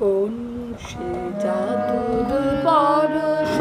কোন সে জাদুর পরশ